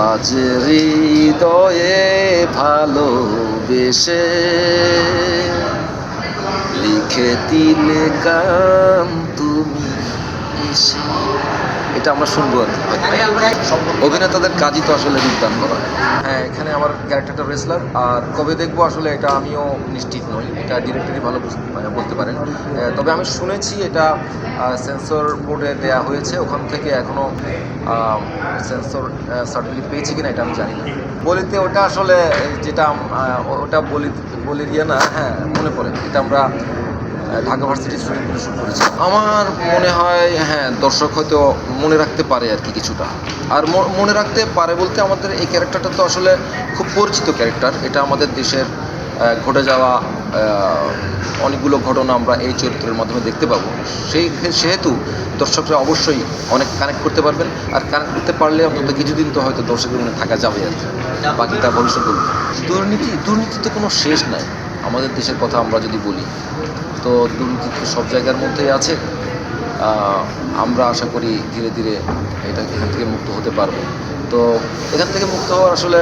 আজ হৃদয়ে ভালোবেসে লিখে দিলে কাম তুমি এসে এটা আমরা শুনব আর অভিনেতাদের কাজই তো আসলে রূপদান করা। হ্যাঁ এখানে আমার ক্যারেক্টারটা রেসলার আর কবে দেখব আসলে এটা আমিও নিশ্চিত নই। এটা ডিরেক্টরই ভালো বলতে পারেন। তবে আমি শুনেছি এটা সেন্সর বোর্ডে দেয়া হয়েছে, ওখান থেকে এখনও সেন্সর সার্টিফিকেট পেয়েছি কিনা এটা আমি জানি না। বলিতে ওটা আসলে, যেটা ওটা বলি বলি দিয়ে না হ্যাঁ মনে পড়ে। এটা আমরা ঢাকা ভার্সিটি সুইমিং পুলে শুট করেছি। আমার মনে হয় হ্যাঁ দর্শক হয়তো মনে রাখতে পারে আর কি কিছুটা। আর মনে রাখতে পারে বলতে আমাদের এই ক্যারেক্টারটা তো আসলে খুব পরিচিত ক্যারেক্টার এটা আমাদের দেশের ঘটে যাওয়া অনেকগুলো ঘটনা আমরা এই চরিত্রের মাধ্যমে দেখতে পাবো। সেই সেহেতু দর্শকরা অবশ্যই অনেক কানেক্ট করতে পারবেন। আর কানেক্ট করতে পারলে অন্তত কিছুদিন তো হয়তো দর্শকের মনে থাকা যাবে আর কি। বাকি তার ভবিষ্যৎ দুর্নীতি দুর্নীতি তো কোনো শেষ নাই। আমাদের দেশের কথা আমরা যদি বলি, তো দুর্নীতি সব জায়গার মধ্যেই আছে। আমরা আশা করি ধীরে ধীরে এটা এখান থেকে মুক্ত হতে পারব। তো এখান থেকে মুক্ত হওয়ার আসলে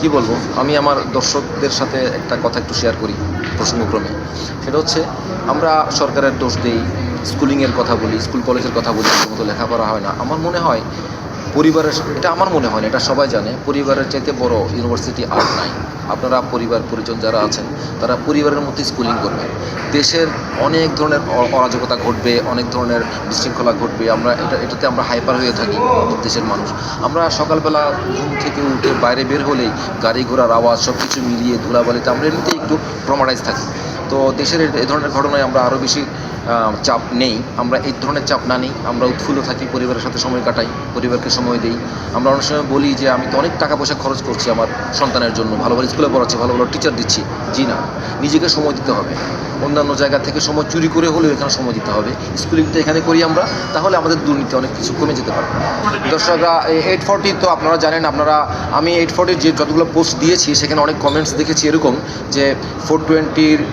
কি বলব? আমি আমার দর্শকদের সাথে একটা কথা একটু শেয়ার করি প্রসঙ্গক্রমে। সেটা হচ্ছে, আমরা সরকারের দোষ দেই স্কুলিংয়ের কথা বলি স্কুল কলেজের কথা বলি মতো লেখাপড়া হয় না। আমার মনে হয় পরিবারের এটা আমার মনে হয় না, এটা সবাই জানে, পরিবারের চাইতে বড় ইউনিভার্সিটি আর নাই। আপনারা পরিবার, পরিজন যারা আছেন, তারা পরিবারের মধ্যে স্কুলিং করবেন দেশের অনেক ধরনের অরাজকতা ঘটবে, অনেক ধরনের বিশৃঙ্খলা ঘটবে। আমরা এটা, এটাতে আমরা হাইপার হয়ে থাকি, দেশের মানুষ। আমরা সকালবেলা ঘুম থেকে উঠে বাইরে বের হলেই গাড়ি ঘোড়ার আওয়াজ সব কিছু মিলিয়ে ধুলাবালিতে আমরা এমনিতেই একটু ট্রমাটাইজ থাকি। তো দেশের এ- এ ধরনের ঘটনায় আমরা আরও বেশি চাপ নেই। আমরা এই ধরনের চাপ না নিই। আমরা উৎফুল্ল থাকি, পরিবারের সাথে সময় কাটাই, পরিবারকে সময় দিই। আমরা অনেক সময় বলি যে, আমি তো অনেক টাকা পয়সা খরচ করছি আমার সন্তানের জন্য। ভালো ভালো স্কুলে পড়াচ্ছি, ভালো ভালো টিচার দিচ্ছি। জি না, নিজেকে সময় দিতে হবে। অন্যান্য জায়গা থেকে সময় চুরি করে হলেও এখানে সময় দিতে হবে। স্কুলিংটা এখানে করি আমরা, তাহলে আমাদের দুর্নীতি অনেক কিছু কমে যেতে পারবে দর্শকরা এইট ফর্টি তো আপনারা জানেন, আপনারা, আমি এইট ফর্টির যে যতগুলো পোস্ট দিয়েছি, সেখানে অনেক কমেন্টস দেখেছি এরকম যে ফোর টোয়েন্টির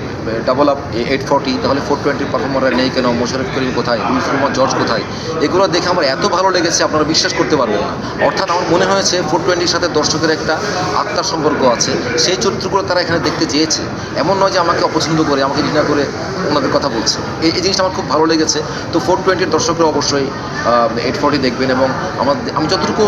ডাবল আপ এইট ফর্টি তাহলে ফোর টোয়েন্টির পারফর্মাররা নেই কেন? মোশারফ করিম কোথায়? রুমা জর্জ কোথায়? এগুলো দেখে আমার এত ভালো লেগেছে, আপনারা বিশ্বাস করতে পারবেন না। অর্থাৎ আমার মনে হয়েছে ফোর টোয়েন্টির সাথে দর্শকের একটা আত্মার সম্পর্ক আছে। সেই চরিত্রগুলো তারা এখানে দেখতে চেয়েছে। এমন নয় যে আমাকে অপছন্দ করে, আমাকে ঘৃণা করে ওনাদের কথা বলছে। এই এই জিনিসটা আমার খুব ভালো লেগেছে। তো ফোর টোয়েন্টির দর্শকরা অবশ্যই এইট ফর্টি দেখবেন এবং আমার আমি যতটুকু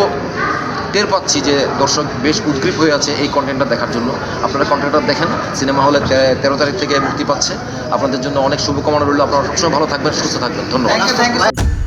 টের পাচ্ছি যে দর্শক বেশ উদ্গ্রীব হয়ে আছে এই কন্টেন্টটা দেখার জন্য। আপনারা কন্টেন্টটা দেখেন, সিনেমা হলে তেরো তারিখ থেকে মুক্তি পাচ্ছে। আপনাদের জন্য অনেক শুভকামনা রইল। আপনারা সবসময় ভালো থাকবেন, সুস্থ থাকবেন। ধন্যবাদ।